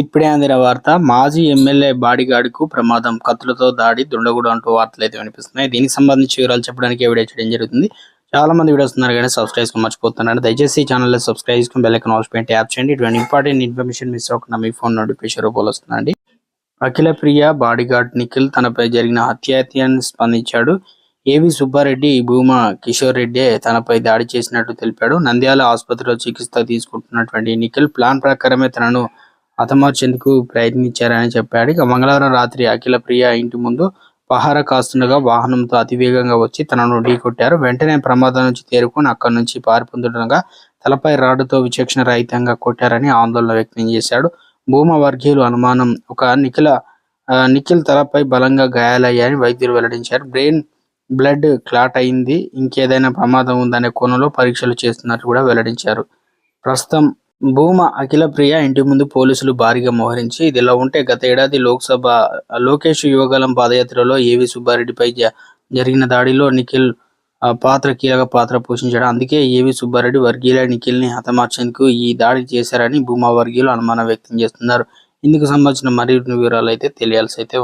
ఇప్పుడే అందిన వార్త మాజీ ఎమ్మెల్యే బాడీగార్డుకు ప్రమాదం కత్తులతో దాడి దుండగుడు అంటూ వార్తలు అయితే వినిపిస్తున్నాయి. దీనికి సంబంధించి వివరాలు చెప్పడానికి వీడియో చేయడం జరుగుతుంది. చాలా మంది వీడియోస్ ఉన్నారు కానీ సబ్స్క్రైబ్ చేసుకుని మర్చిపోతున్నారు దయచేసి ఛానల్లో సబ్స్క్రైబ్ చేసుకుని బెల్ ఐకాన్ ఆల్స్ పెట్టి యాప్ చేయండి. ఇటువంటి ఇంపార్టెంట్ ఇన్ఫర్మేషన్ మిస్ అవ్వకుండా మీ ఫోన్ నోటిఫికేషన్ రూపంలో వస్తుందండి. అఖిల ప్రియ బాడీగార్డ్ నిఖిల్ తనపై జరిగిన హత్యాహత్యాన్ని స్పందించాడు. ఏవి సుబ్బారెడ్డి భూమా కిషోర్ రెడ్డి తనపై దాడి చేసినట్టు తెలిపాడు. నంద్యాల ఆసుపత్రిలో చికిత్స తీసుకుంటున్నటువంటి నిఖిల్ ప్లాన్ ప్రకారమే తనను హతమార్చేందుకు ప్రయత్నించారని చెప్పాడు. ఇక మంగళవారం రాత్రి అఖిల ప్రియ ఇంటి ముందు పహార కాస్తుండగా వాహనంతో అతివేగంగా వచ్చి తనను ఢీకొట్టారు. వెంటనే ప్రమాదం నుంచి తేరుకొని అక్కడి నుంచి పారిపోతుండగా తలపై రాడుతో విచక్షణ రహితంగా కొట్టారని ఆందోళన వ్యక్తం చేశాడు. భూమా వర్గీయులు అనుమానం ఒక నిఖిల నిఖిల్ తలపై బలంగా గాయాలయ్యాయని వైద్యులు వెల్లడించారు. బ్రెయిన్ బ్లడ్ క్లాట్ అయింది ఇంకేదైనా ప్రమాదం ఉందనే కోణంలో పరీక్షలు చేస్తున్నట్లు కూడా వెల్లడించారు. ప్రస్తుతం భూమా అఖిల ప్రియ ఇంటి ముందు పోలీసులు భారీగా మోహరించి ఇదిలా ఉంటే గత ఏడాది లోక్సభ లోకేష్ యువగలం పాదయాత్రలో ఏవి సుబ్బారెడ్డిపై జ- జరిగిన దాడిలో నిఖిల్ ఆ, పాత్ర కీలక పాత్ర పోషించాడు. అందుకే ఏవి సుబ్బారెడ్డి వర్గీయుల నిఖిల్ని హతమార్చేందుకు ఈ దాడి చేశారని భూమా వర్గీయులు అనుమానం వ్యక్తం చేస్తున్నారు. ఇందుకు సంబంధించిన మరిన్ని వివరాలు అయితే తెలియాల్సి అయితే